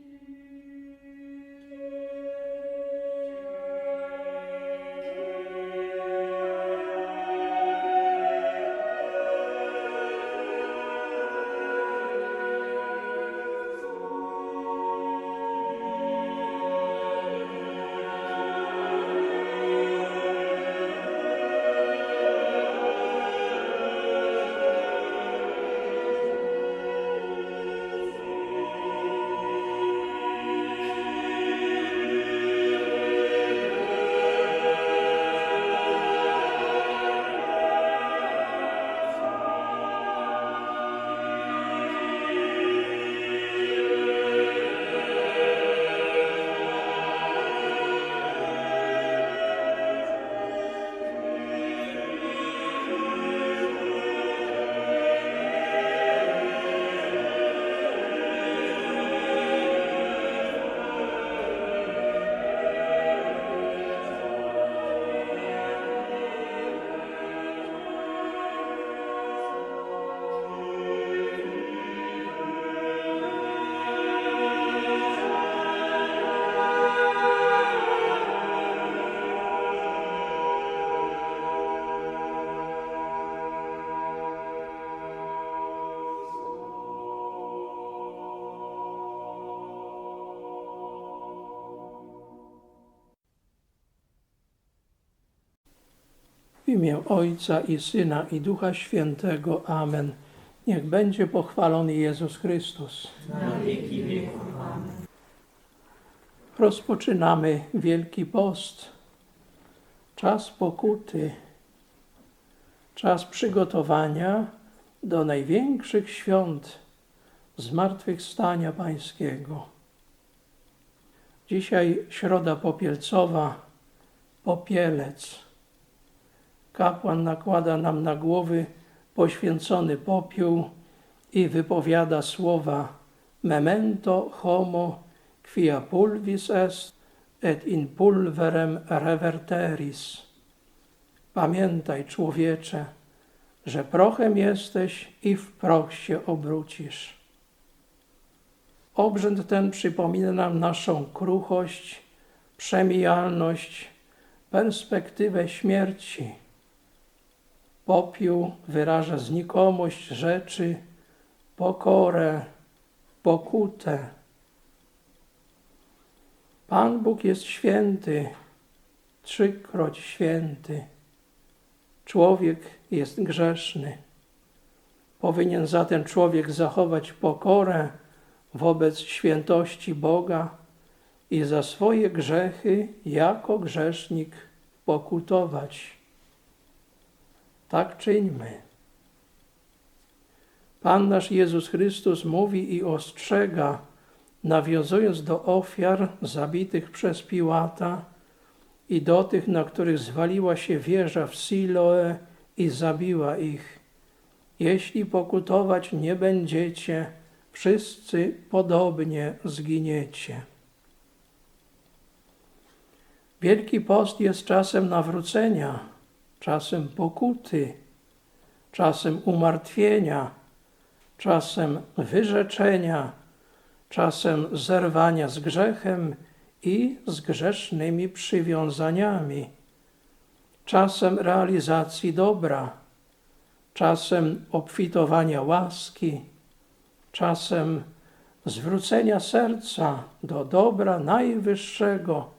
W imię Ojca i Syna i Ducha Świętego. Amen. Niech będzie pochwalony Jezus Chrystus. na wieki wieków. Rozpoczynamy Wielki Post. Czas pokuty. Czas przygotowania do największych świąt Zmartwychwstania Pańskiego. Dzisiaj środa popielcowa, popielec. Kapłan nakłada nam na głowy poświęcony popiół i wypowiada słowa memento homo quia pulvis est et in pulverem reverteris. Pamiętaj, człowiecze, że prochem jesteś i w proch się obrócisz. Obrzęd ten przypomina nam naszą kruchość, przemijalność, perspektywę śmierci. Popiół wyraża znikomość rzeczy, pokorę, pokutę. Pan Bóg jest święty, trzykroć święty. Człowiek jest grzeszny. Powinien zatem człowiek zachować pokorę wobec świętości Boga i za swoje grzechy jako grzesznik pokutować. Tak czyńmy. Pan nasz Jezus Chrystus mówi i ostrzega, nawiązując do ofiar zabitych przez Piłata i do tych, na których zwaliła się wieża w Siloe i zabiła ich. Jeśli pokutować nie będziecie, wszyscy podobnie zginiecie. Wielki Post jest czasem nawrócenia, czasem pokuty, czasem umartwienia, czasem wyrzeczenia, czasem zerwania z grzechem i z grzesznymi przywiązaniami, czasem realizacji dobra, czasem obfitowania łaski, czasem zwrócenia serca do dobra najwyższego,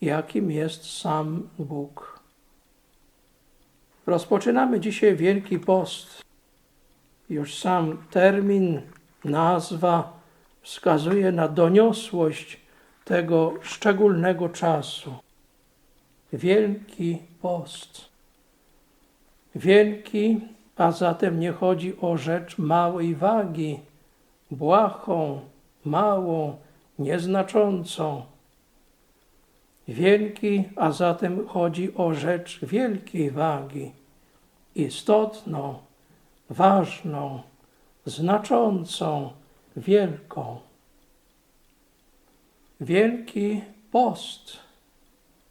jakim jest sam Bóg. Rozpoczynamy dzisiaj Wielki Post. Już sam termin, nazwa wskazuje na doniosłość tego szczególnego czasu. Wielki Post. Wielki, a zatem nie chodzi o rzecz małej wagi, błahą, małą, nieznaczącą. Wielki, a zatem chodzi o rzecz wielkiej wagi, istotną, ważną, znaczącą, wielką. Wielki post,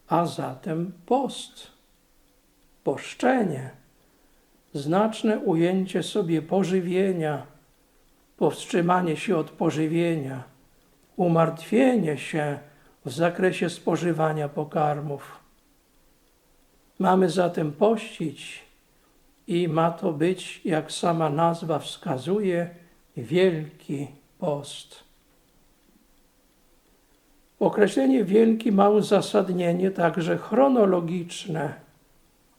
a zatem post, poszczenie, znaczne ujęcie sobie pożywienia, powstrzymanie się od pożywienia, umartwienie się w zakresie spożywania pokarmów. Mamy zatem pościć i ma to być, jak sama nazwa wskazuje, Wielki Post. Określenie wielki ma uzasadnienie także chronologiczne.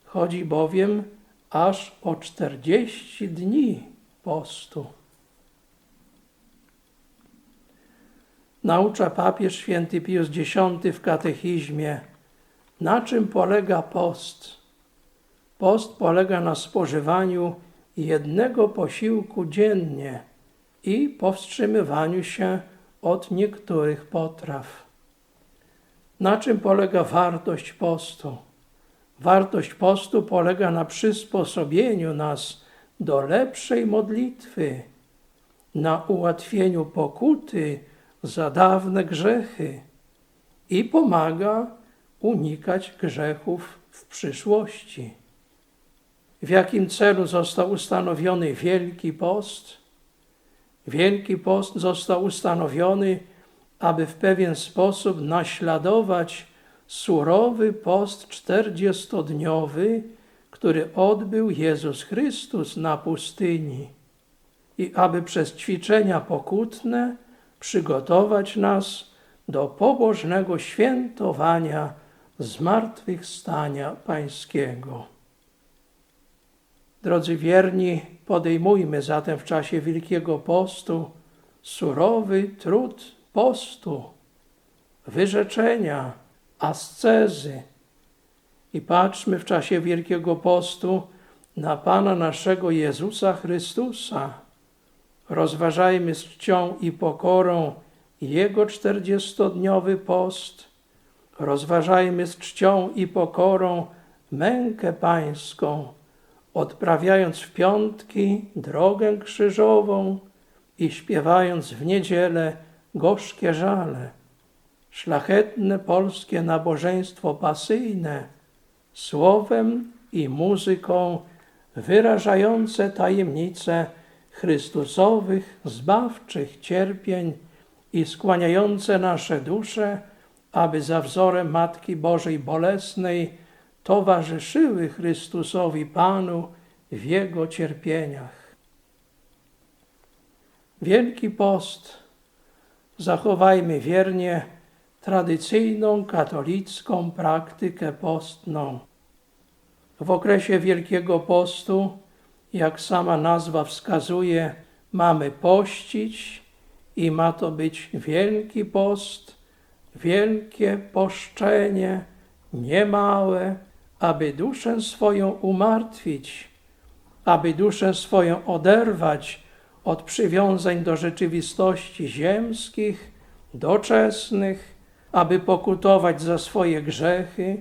Chodzi bowiem aż o 40 dni postu. Naucza papież święty Pius X w katechizmie, na czym polega post. Post polega na spożywaniu jednego posiłku dziennie i powstrzymywaniu się od niektórych potraw. Na czym polega wartość postu? Wartość postu polega na przysposobieniu nas do lepszej modlitwy, na ułatwieniu pokuty za dawne grzechy i pomaga unikać grzechów w przyszłości. W jakim celu został ustanowiony Wielki Post? Wielki Post został ustanowiony, aby w pewien sposób naśladować surowy post czterdziestodniowy, który odbył Jezus Chrystus na pustyni i aby przez ćwiczenia pokutne przygotować nas do pobożnego świętowania zmartwychwstania Pańskiego. Drodzy wierni, podejmujmy zatem w czasie Wielkiego Postu surowy trud postu, wyrzeczenia, ascezy i patrzmy w czasie Wielkiego Postu na Pana naszego Jezusa Chrystusa. Rozważajmy z czcią i pokorą Jego czterdziestodniowy post. Rozważajmy z czcią i pokorą mękę pańską, odprawiając w piątki drogę krzyżową i śpiewając w niedzielę gorzkie żale, szlachetne polskie nabożeństwo pasyjne, słowem i muzyką wyrażające tajemnice Chrystusowych zbawczych cierpień i skłaniające nasze dusze, aby za wzorem Matki Bożej Bolesnej towarzyszyły Chrystusowi Panu w Jego cierpieniach. Wielki Post zachowajmy wiernie tradycyjną katolicką praktykę postną. W okresie Wielkiego Postu, jak sama nazwa wskazuje, mamy pościć i ma to być Wielki Post, wielkie poszczenie, niemałe, aby duszę swoją umartwić, aby duszę swoją oderwać od przywiązań do rzeczywistości ziemskich, doczesnych, aby pokutować za swoje grzechy,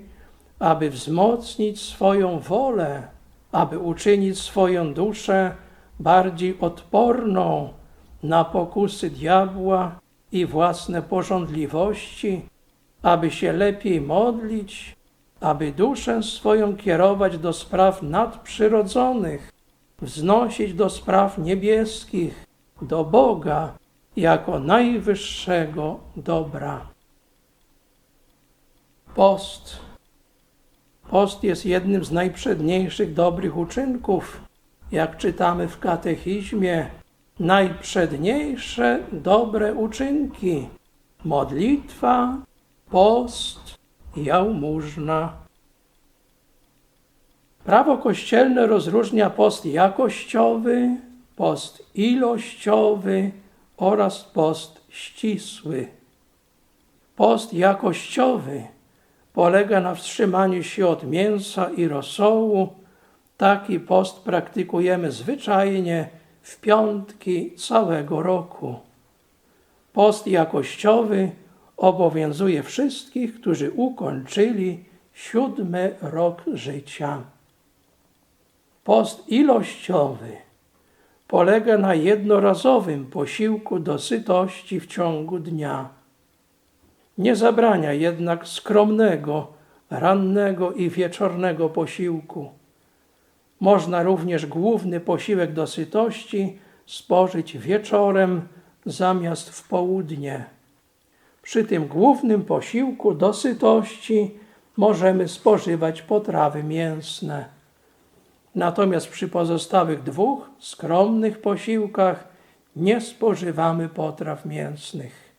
aby wzmocnić swoją wolę, aby uczynić swoją duszę bardziej odporną na pokusy diabła i własne porządliwości, aby się lepiej modlić, aby duszę swoją kierować do spraw nadprzyrodzonych, wznosić do spraw niebieskich, do Boga jako najwyższego dobra. Post. Post jest jednym z najprzedniejszych dobrych uczynków. Jak czytamy w katechizmie, najprzedniejsze dobre uczynki modlitwa, post, jałmużna. Prawo kościelne rozróżnia post jakościowy, post ilościowy oraz post ścisły. Post jakościowy polega na wstrzymaniu się od mięsa i rosołu. Taki post praktykujemy zwyczajnie w piątki całego roku. Post jakościowy obowiązuje wszystkich, którzy ukończyli siódmy rok życia. Post ilościowy polega na jednorazowym posiłku do sytości w ciągu dnia. Nie zabrania jednak skromnego, rannego i wieczornego posiłku. Można również główny posiłek do sytości spożyć wieczorem zamiast w południe. Przy tym głównym posiłku do sytości możemy spożywać potrawy mięsne. Natomiast przy pozostałych dwóch skromnych posiłkach nie spożywamy potraw mięsnych.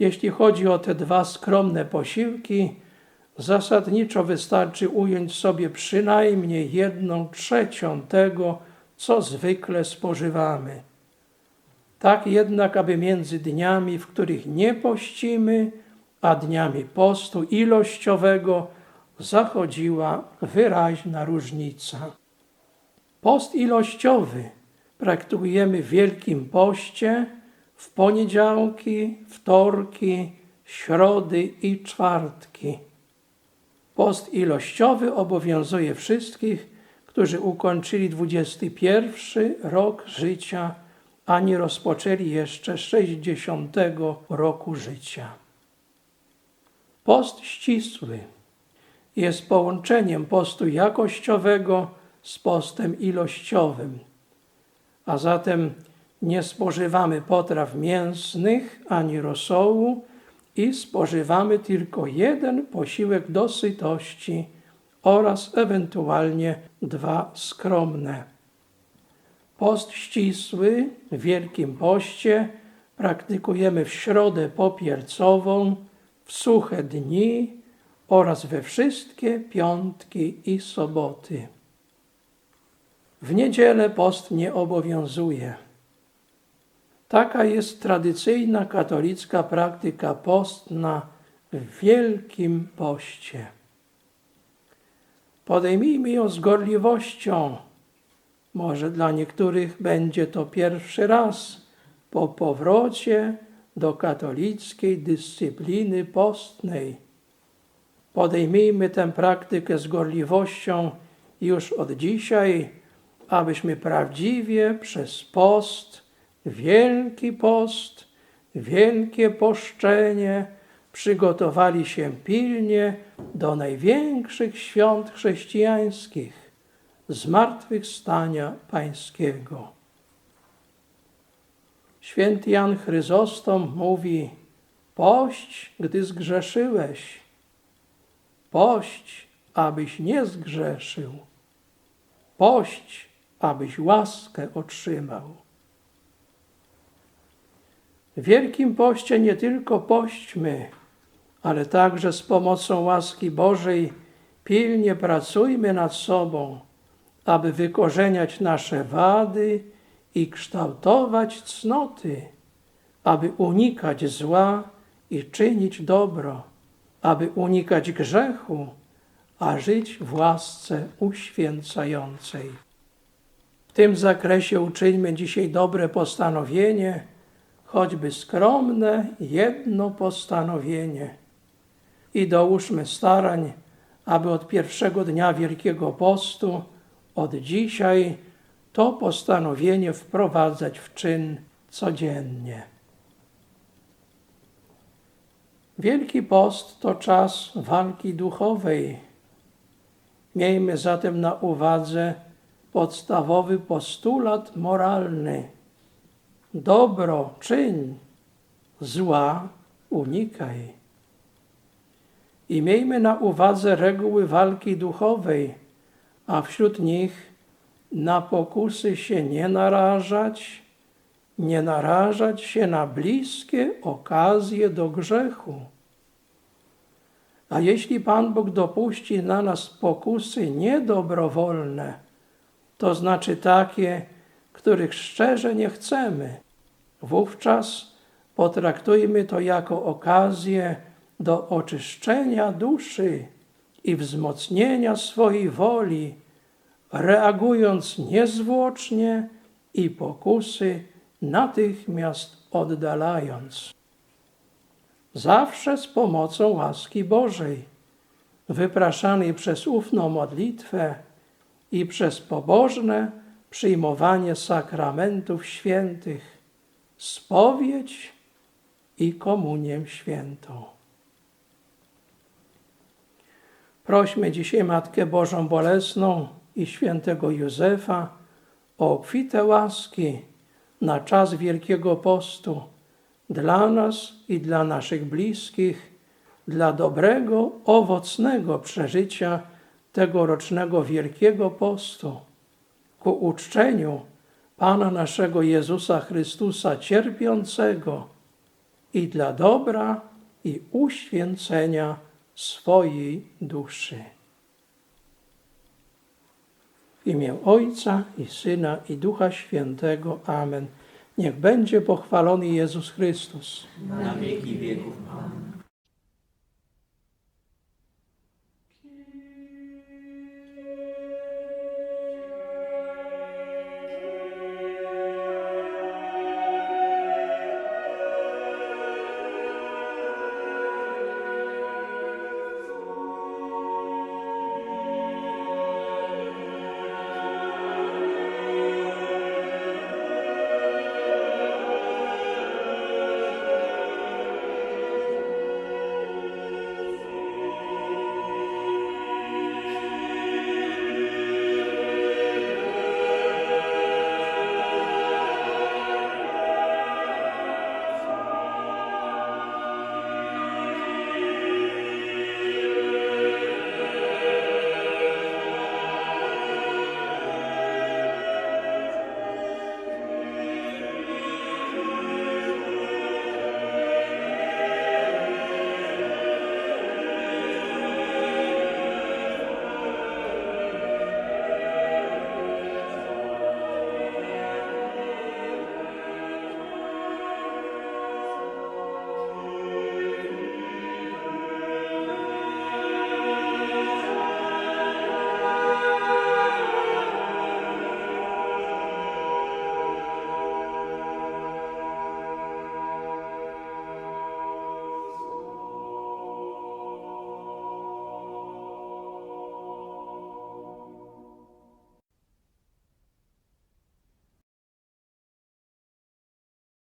Jeśli chodzi o te dwa skromne posiłki, zasadniczo wystarczy ująć sobie przynajmniej jedną trzecią tego, co zwykle spożywamy. Tak jednak, aby między dniami, w których nie pościmy, a dniami postu ilościowego zachodziła wyraźna różnica. Post ilościowy praktykujemy w Wielkim Poście w poniedziałki, wtorki, środy i czwartki. Post ilościowy obowiązuje wszystkich, którzy ukończyli 21 rok życia, a nie rozpoczęli jeszcze 60 roku życia. Post ścisły jest połączeniem postu jakościowego z postem ilościowym, a zatem nie spożywamy potraw mięsnych ani rosołu i spożywamy tylko jeden posiłek do sytości oraz ewentualnie dwa skromne. Post ścisły w Wielkim Poście praktykujemy w środę popiercową, w suche dni oraz we wszystkie piątki i soboty. W niedzielę post nie obowiązuje. Taka jest tradycyjna katolicka praktyka postna w Wielkim Poście. Podejmijmy ją z gorliwością. Może dla niektórych będzie to pierwszy raz po powrocie do katolickiej dyscypliny postnej. Podejmijmy tę praktykę z gorliwością już od dzisiaj, abyśmy prawdziwie przez post, wielki post, wielkie poszczenie przygotowali się pilnie do największych świąt chrześcijańskich, zmartwychwstania Pańskiego. Święty Jan Chryzostom mówi: Pość, gdy zgrzeszyłeś, pość, abyś nie zgrzeszył, pość, abyś łaskę otrzymał. W Wielkim Poście nie tylko pośćmy, ale także z pomocą łaski Bożej pilnie pracujmy nad sobą, aby wykorzeniać nasze wady i kształtować cnoty, aby unikać zła i czynić dobro, aby unikać grzechu, a żyć w łasce uświęcającej. W tym zakresie uczyńmy dzisiaj dobre postanowienie, choćby skromne jedno postanowienie. I dołóżmy starań, aby od pierwszego dnia Wielkiego Postu, od dzisiaj, to postanowienie wprowadzać w czyn codziennie. Wielki Post to czas walki duchowej. Miejmy zatem na uwadze podstawowy postulat moralny. Dobro czyń, zła unikaj. I miejmy na uwadze reguły walki duchowej, a wśród nich na pokusy się nie narażać, nie narażać się na bliskie okazje do grzechu. A jeśli Pan Bóg dopuści na nas pokusy niedobrowolne, to znaczy takie, których szczerze nie chcemy, wówczas potraktujmy to jako okazję do oczyszczenia duszy i wzmocnienia swojej woli, reagując niezwłocznie i pokusy natychmiast oddalając. Zawsze z pomocą łaski Bożej, wypraszanej przez ufną modlitwę i przez pobożne przyjmowanie sakramentów świętych, spowiedź i komunię świętą. Prośmy dzisiaj Matkę Bożą Bolesną i świętego Józefa o obfite łaski na czas Wielkiego Postu, dla nas i dla naszych bliskich, dla dobrego, owocnego przeżycia tegorocznego Wielkiego Postu, ku uczczeniu Pana naszego Jezusa Chrystusa cierpiącego i dla dobra i uświęcenia swojej duszy. W imię Ojca i Syna i Ducha Świętego. Amen. Niech będzie pochwalony Jezus Chrystus. na wieki wieków. Amen.